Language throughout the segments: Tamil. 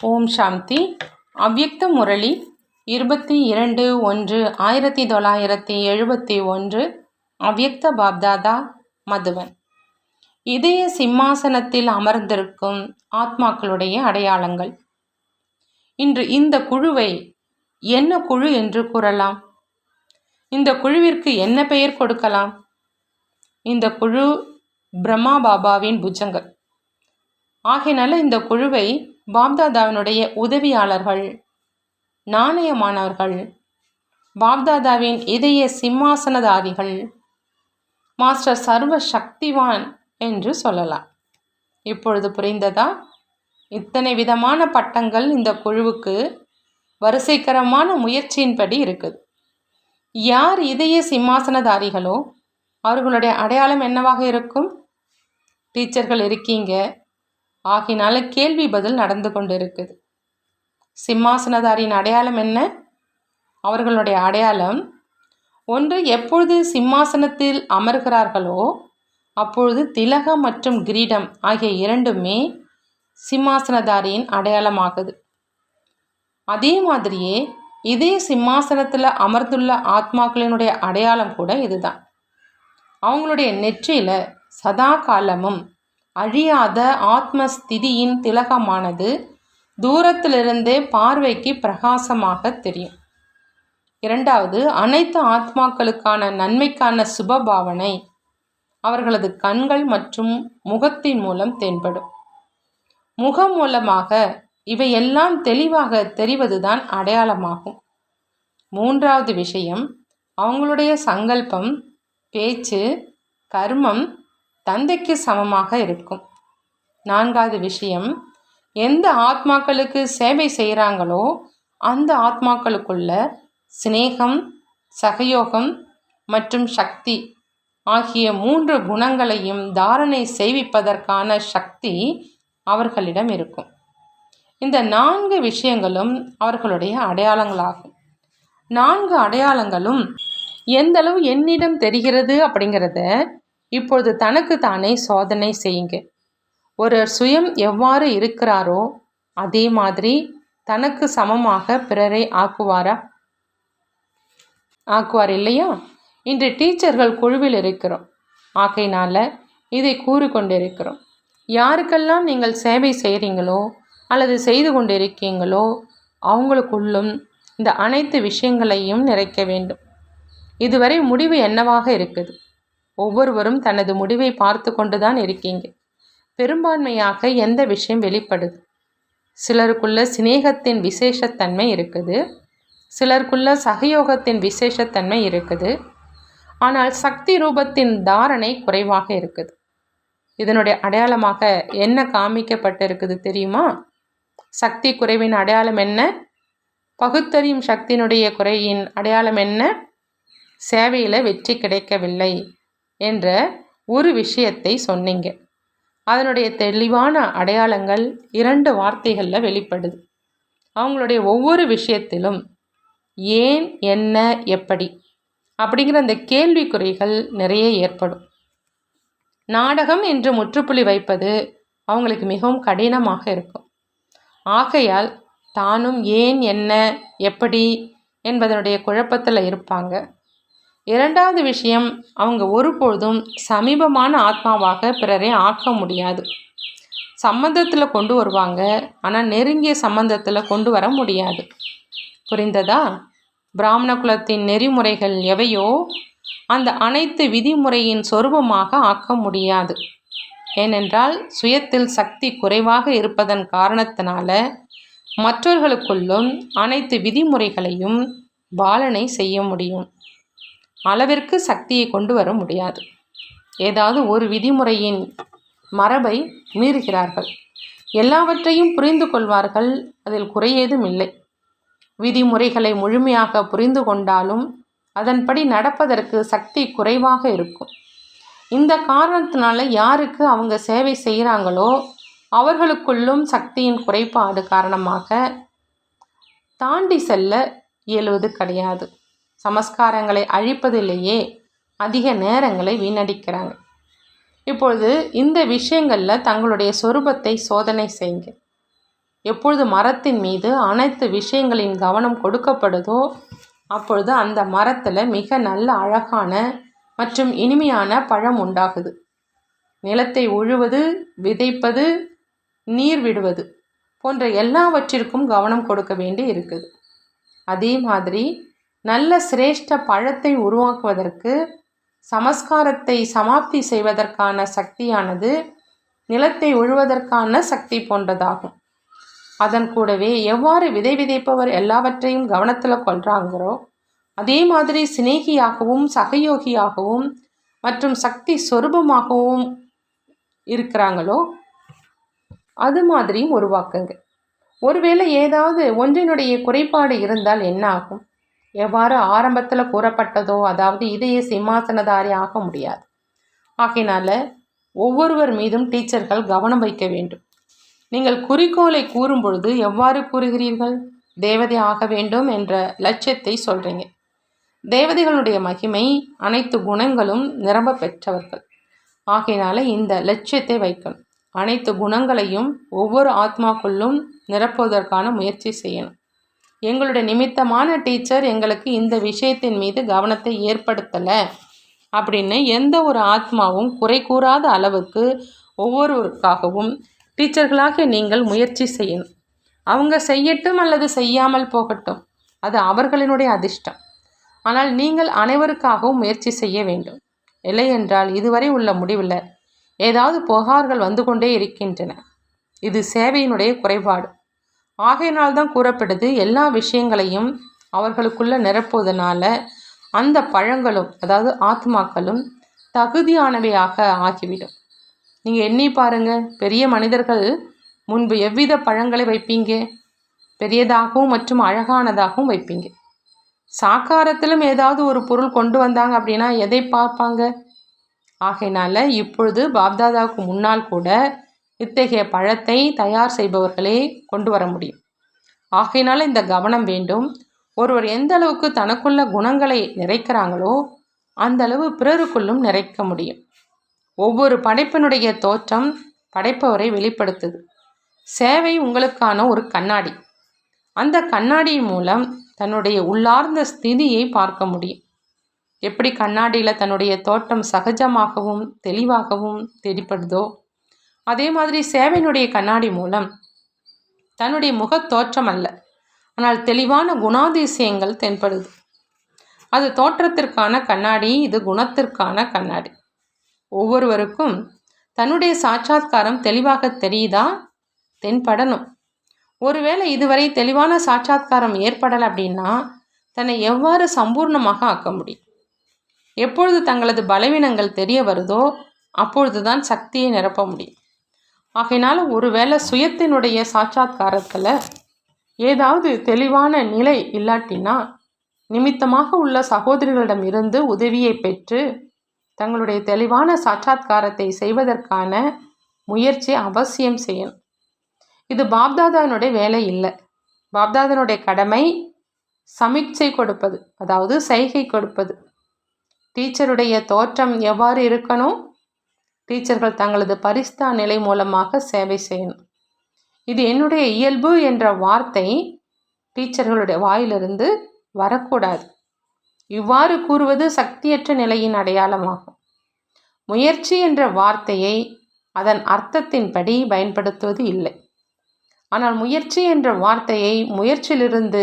ஓம் சாந்தி. அவ்யக்த முரளி இருபத்தி இரண்டு ஒன்று ஆயிரத்தி தொள்ளாயிரத்தி எழுபத்தி ஒன்று அவ்யக்த பாப்தாதா மதுவன். இதய சிம்மாசனத்தில் அமர்ந்திருக்கும் ஆத்மாக்களுடைய அடையாளங்கள். இன்று இந்த குழுவை என்ன குழு என்று கூறலாம்? இந்த குழுவிற்கு என்ன பெயர் கொடுக்கலாம்? இந்த குழு பிரம்மா பாபாவின் புஜங்கள். ஆகையினால இந்த குழுவை பாப்தாதாவினுடைய உதவியாளர்கள் நாணயமானவர்கள் பாப்தாதாவின் இதய சிம்மாசனதாரிகள் மாஸ்டர் சர்வ சக்திவான் என்று சொல்லலாம். இப்பொழுது புரிந்ததா? இத்தனை விதமான பட்டங்கள் இந்த குழுவுக்கு வரிசைக்கரமான முயற்சியின்படி இருக்குது. யார் இதய சிம்மாசனதாரிகளோ அவர்களுடைய அடையாளம் என்னவாக இருக்கும்? டீச்சர்கள் இருக்கீங்க ஆகினால கேள்வி பதில் நடந்து கொண்டு இருக்குது சிம்மாசனதாரியின் அடையாளம் என்ன? அவர்களுடைய அடையாளம் ஒன்று எப்பொழுது சிம்மாசனத்தில் அமர்கிறார்களோ அப்பொழுது திலகம் மற்றும் கிரீடம் ஆகிய இரண்டுமே சிம்மாசனதாரியின் அடையாளமாகுது. அதே மாதிரியே இதே சிம்மாசனத்தில் அமர்ந்துள்ள ஆத்மாக்களினுடைய அடையாளம் கூட இதுதான். அவங்களுடைய நெற்றியில் சதா காலமும் அழியாத ஆத்மஸ்திதியின் திலகமானது தூரத்திலிருந்தே பார்வைக்கு பிரகாசமாக தெரியும். இரண்டாவது அனைத்து ஆத்மாக்களுக்கான நன்மைக்கான சுபபாவனை அவர்களது கண்கள் மற்றும் முகத்தின் மூலம் தென்படும். முகம் மூலமாக இவையெல்லாம் தெளிவாக தெரிவதுதான் அடையாளமாகும். மூன்றாவது விஷயம் அவங்களுடைய சங்கல்பம் பேச்சு கர்மம் தந்தைக்கு சமமாக இருக்கும். நான்காவது விஷயம் எந்த ஆத்மாக்களுக்கு சேவை செய்கிறாங்களோ அந்த ஆத்மாக்களுக்குள்ள சிநேகம் சகயோகம் மற்றும் சக்தி ஆகிய மூன்று குணங்களையும் தாரணை செய்விப்பதற்கான சக்தி அவர்களிடம் இருக்கும். இந்த நான்கு விஷயங்களும் அவர்களுடைய அடையாளங்களாகும். நான்கு அடையாளங்களும் எந்தளவு என்னிடம் தெரிகிறது அப்படிங்கிறத இப்பொழுது தனக்கு தானே சோதனை செய்யுங்க. ஒரு சுயம் எவ்வாறு இருக்கிறாரோ அதே மாதிரி தனக்கு சமமாக பிறரை ஆக்குவாரா? ஆக்குவார் இல்லையா? இன்று டீச்சர்கள் குழுவில் இருக்கிறோம். ஆகையினால இதை கூறிக்கொண்டிருக்கிறோம். யாருக்கெல்லாம் நீங்கள் சேவை செய்கிறீங்களோ அல்லது செய்து கொண்டிருக்கீங்களோ அவங்களுக்குள்ளும் இந்த அனைத்து விஷயங்களையும் நிறைக்க வேண்டும். இதுவரை முடிவு என்னவாக இருக்குது? ஒவ்வொருவரும் தனது முடிவை பார்த்து கொண்டு தான் இருக்கீங்க. பெரும்பான்மையாக எந்த விஷயம் வெளிப்படுது? சிலருக்குள்ள சிநேகத்தின் விசேஷத்தன்மை இருக்குது. சிலருக்குள்ள சகயோகத்தின் விசேஷத்தன்மை இருக்குது. ஆனால் சக்தி ரூபத்தின் தாரணை குறைவாக இருக்குது. இதனுடைய அடையாளமாக என்ன காமிக்கப்பட்டிருக்குது தெரியுமா? சக்தி குறைவின் அடையாளம் என்ன? பகுத்தறியும் சக்தியினுடைய குறையின் அடையாளம் என்ன? சேவையில் வெற்றி கிடைக்கவில்லை. என்ற ஒரு விஷயத்தை சொன்னீங்க. அதனுடைய தெளிவான அடையாளங்கள் இரண்டு வார்த்தைகளில் வெளிப்படுது. அவங்களுடைய ஒவ்வொரு விஷயத்திலும் ஏன் என்ன எப்படி அப்படிங்கிற அந்த கேள்விக்குறிகள் நிறைய ஏற்படும். நாடகம் என்று முற்றுப்புள்ளி வைப்பது அவங்களுக்கு மிகவும் கடினமாக இருக்கும். ஆகையால் தானும் ஏன் என்ன எப்படி என்பதனுடைய குழப்பத்தில் இருப்பாங்க. இரண்டாவது விஷயம் அவங்க ஒருபொழுதும் சமீபமான ஆத்மாவாக பிறரை ஆக்க முடியாது. சம்பந்தத்தில் கொண்டு வருவாங்க ஆனால் நெருங்கிய சம்பந்தத்தில் கொண்டு வர முடியாது. புரிந்ததா? பிராமண குலத்தின் நெறிமுறைகள் எவையோ அந்த அனைத்து விதிமுறையின் சொரூபமாக ஆக்க முடியாது. ஏனென்றால் சுயத்தில் சக்தி குறைவாக இருப்பதன் காரணத்தினால மற்றவர்களுக்குள்ளும் அனைத்து விதிமுறைகளையும் பாலனை செய்ய முடியும். அளவிற்கு சக்தியை கொண்டு வர முடியாது. ஏதாவது ஒரு விதிமுறையின் மரபை மீறுகிறார்கள். எல்லாவற்றையும் புரிந்து கொள்வார்கள் அதில் குறையேதும் இல்லை. விதிமுறைகளை முழுமையாக புரிந்து கொண்டாலும் அதன்படி நடப்பதற்கு சக்தி குறைவாக இருக்கும். இந்த காரணத்தினால யாருக்கு அவங்க சேவை செய்கிறாங்களோ அவர்களுக்குள்ளும் சக்தியின் குறைபாடு காரணமாக தாண்டி செல்ல இயலுவது கிடையாது. சமஸ்காரங்களை அழிப்பதிலேயே அதிக நேரங்களை வீணடிக்கிறாங்க. இப்பொழுது இந்த விஷயங்களில் தங்களுடைய சொரூபத்தை சோதனை செய்யுங்க. எப்பொழுது மரத்தின் மீது அனைத்து விஷயங்களின் கவனம் கொடுக்கப்படுதோ அப்பொழுது அந்த மரத்தில் மிக நல்ல அழகான மற்றும் இனிமையான பழம் உண்டாகுது. நிலத்தை உழுவது விதைப்பது நீர் விடுவது போன்ற எல்லாவற்றிற்கும் கவனம் கொடுக்க வேண்டி இருக்குது அதே மாதிரி நல்ல சிரேஷ்ட பழத்தை உருவாக்குவதற்கு சமஸ்காரத்தை சமாப்தி செய்வதற்கான சக்தியானது நிலத்தை உழுவதற்கான சக்தி போன்றதாகும். அதன் கூடவே எவ்வாறு விதை விதைப்பவர் எல்லாவற்றையும் கவனத்தில் கொள்கிறாங்கிறோ அதே மாதிரி சிநேகியாகவும் சகயோகியாகவும் மற்றும் சக்தி சொரூபமாகவும் இருக்கிறாங்களோ அது மாதிரியும் உருவாக்குங்க. ஒருவேளை ஏதாவது ஒன்றினுடைய குறைபாடு இருந்தால் என்ன ஆகும்? எவ்வாறு ஆரம்பத்தில் கூறப்பட்டதோ அதாவது இதய சிம்மாசனதாரி ஆக முடியாது. ஆகையினால ஒவ்வொருவர் மீதும் டீச்சர்கள் கவனம் வைக்க வேண்டும். நீங்கள் குறிக்கோளை கூறும் பொழுது எவ்வாறு கூறுகிறீர்கள்? தேவதை ஆக வேண்டும் என்ற லட்சியத்தை சொல்கிறீங்க தேவதைகளுடைய மகிமை அனைத்து குணங்களும் நிரம்ப பெற்றவர்கள். ஆகையினால இந்த லட்சியத்தை வைக்கணும். அனைத்து குணங்களையும் ஒவ்வொரு ஆத்மாக்குள்ளும் நிரப்புவதற்கான முயற்சி செய்யணும். எங்களுடைய நிமித்தமான டீச்சர் எங்களுக்கு இந்த விஷயத்தின் மீது கவனத்தை ஏற்படுத்தலை. அப்படின்னு எந்த ஒரு ஆத்மாவும் குறை கூறாத அளவுக்கு ஒவ்வொருவருக்காகவும் டீச்சர்களாக நீங்கள் முயற்சி செய்யணும். அவங்க செய்யட்டும் அல்லது செய்யாமல் போகட்டும். அது அவர்களினுடைய அதிர்ஷ்டம். ஆனால் நீங்கள் அனைவருக்காகவும் முயற்சி செய்ய வேண்டும். இல்லை என்றால் இதுவரை உள்ள முடிவில் ஏதாவது புகார்கள் வந்து கொண்டே இருக்கின்றன. இது சேவையினுடைய குறைபாடு. ஆகையினால்தான் கூறப்படுது எல்லா விஷயங்களையும் அவர்களுக்குள்ள நிரப்புவதனால அந்த பழங்களும் அதாவது ஆத்மாக்களும் தகுதியானவையாக ஆகிவிடும். நீங்கள் எண்ணி பாருங்க பெரிய மனிதர்கள் முன்பு எவ்வித பழங்களை வைப்பீங்க? பெரியதாகவும் மற்றும் அழகானதாகவும் வைப்பீங்க. சாக்காரத்திலும் ஏதாவது ஒரு பொருள் கொண்டு வந்தாங்க அப்படின்னா எதை பார்ப்பாங்க? ஆகையினால இப்பொழுது பாப்தாதாவுக்கு முன்னால் கூட இத்தகைய பழத்தை தயார் செய்பவர்களே கொண்டு வர முடியும். ஆகையினால இந்த கவனம் வேண்டும். ஒருவர் எந்த அளவுக்கு தனக்குள்ள குணங்களை நிறைக்கிறாங்களோ அந்த அளவு பிறருக்குள்ளும் நிறைக்க முடியும். ஒவ்வொரு படைப்பினுடைய தோற்றம் படைப்பவரை வெளிப்படுத்துது. சேவை உங்களுக்கான ஒரு கண்ணாடி. அந்த கண்ணாடியின் மூலம் தன்னுடைய உள்ளார்ந்த ஸ்திதியை பார்க்க முடியும். எப்படி கண்ணாடியில் தன்னுடைய தோற்றம் சகஜமாகவும் தெளிவாகவும் தெரிப்படுதோ அதே மாதிரி சேவையினுடைய கண்ணாடி மூலம் தன்னுடைய முகத் தோற்றம் அல்ல ஆனால் தெளிவான குணாதிசயங்கள் தென்படுது. அது தோற்றத்திற்கான கண்ணாடி இது குணத்திற்கான கண்ணாடி. ஒவ்வொருவருக்கும் தன்னுடைய சாட்சாத்காரம் தெளிவாக தெரியுதா? தென்படணும். ஒருவேளை இதுவரை தெளிவான சாட்சாத்காரம் ஏற்படலை அப்படின்னா தன்னை எவ்வாறு சம்பூர்ணமாக ஆக்க முடியும்? எப்பொழுது தங்களது பலவீனங்கள் தெரிய வருதோ அப்பொழுதுதான் சக்தியை நிரப்ப முடியும். ஆகையினால ஒருவேளை சுயத்தினுடைய சாட்சாத்காரத்தில் ஏதாவது தெளிவான நிலை இல்லாட்டினா நிமித்தமாக உள்ள சகோதரிகளிடம் இருந்து உதவியை பெற்று தங்களுடைய தெளிவான சாட்சாத்காரத்தை செய்வதற்கான முயற்சி அவசியம் செய்யணும். இது பாப்தாதானுடைய வேலை இல்லை. பாப்தாதனுடைய கடமை சமீட்சை கொடுப்பது அதாவது சைகை கொடுப்பது. டீச்சருடைய தோற்றம் எவ்வாறு இருக்கணும்? டீச்சர்கள் தங்களது பரிஸ்தா நிலை மூலமாக சேவை செய்யணும். இது என்னுடைய இயல்பு என்ற வார்த்தை டீச்சர்களுடைய வாயிலிருந்து வரக்கூடாது. இவ்வாறு கூறுவது சக்தியற்ற நிலையின் அடையாளமாகும். முயற்சி என்ற வார்த்தையை அதன் அர்த்தத்தின்படி பயன்படுத்துவது இல்லை. ஆனால் முயற்சி என்ற வார்த்தையை முயற்சியிலிருந்து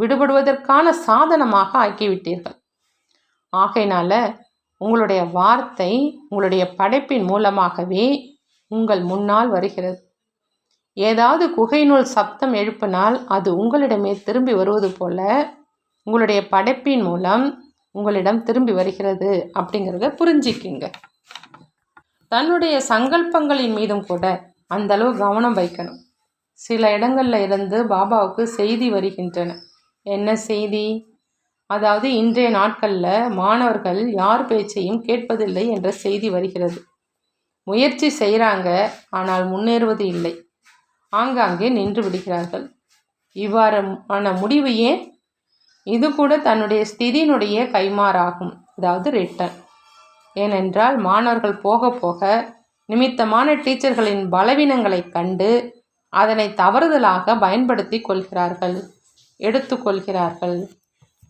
விடுபடுவதற்கான சாதனமாக ஆக்கிவிட்டீர்கள். ஆகையினால உங்களுடைய வார்த்தை உங்களுடைய படைப்பின் மூலமாகவே உங்கள் முன்னால் வருகிறது. ஏதாவது குகைநூல் சப்தம் எழுப்பினால் அது உங்களிடமே திரும்பி வருவது போல உங்களுடைய படைப்பின் மூலம் உங்களிடம் திரும்பி வருகிறது அப்படிங்கிறத புரிஞ்சிக்கிங்க. தன்னுடைய சங்கல்பங்களின் மீதும் கூட அந்தளவு கவனம் வைக்கணும். சில இடங்களில் இருந்து பாபாவுக்கு செய்தி வருகின்றன. என்ன செய்தி? அதாவது இன்றைய நாட்களில் மாணவர்கள் யார் பேச்சையும் கேட்பதில்லை என்ற செய்தி வருகிறது. முயற்சி செய்கிறாங்க ஆனால் முன்னேறுவது இல்லை. ஆங்காங்கே நின்று விடுகிறார்கள். இவ்வாறான முடிவு ஏன்? இது கூட தன்னுடைய ஸ்திதியினுடைய கைமாறாகும் அதாவது ரிட்டன் ஏனென்றால் மாணவர்கள் போக போக நிமித்தமான டீச்சர்களின் பலவீனங்களை கண்டு அதனை தவறுதலாக பயன்படுத்தி கொள்கிறார்கள் எடுத்துக்கொள்கிறார்கள்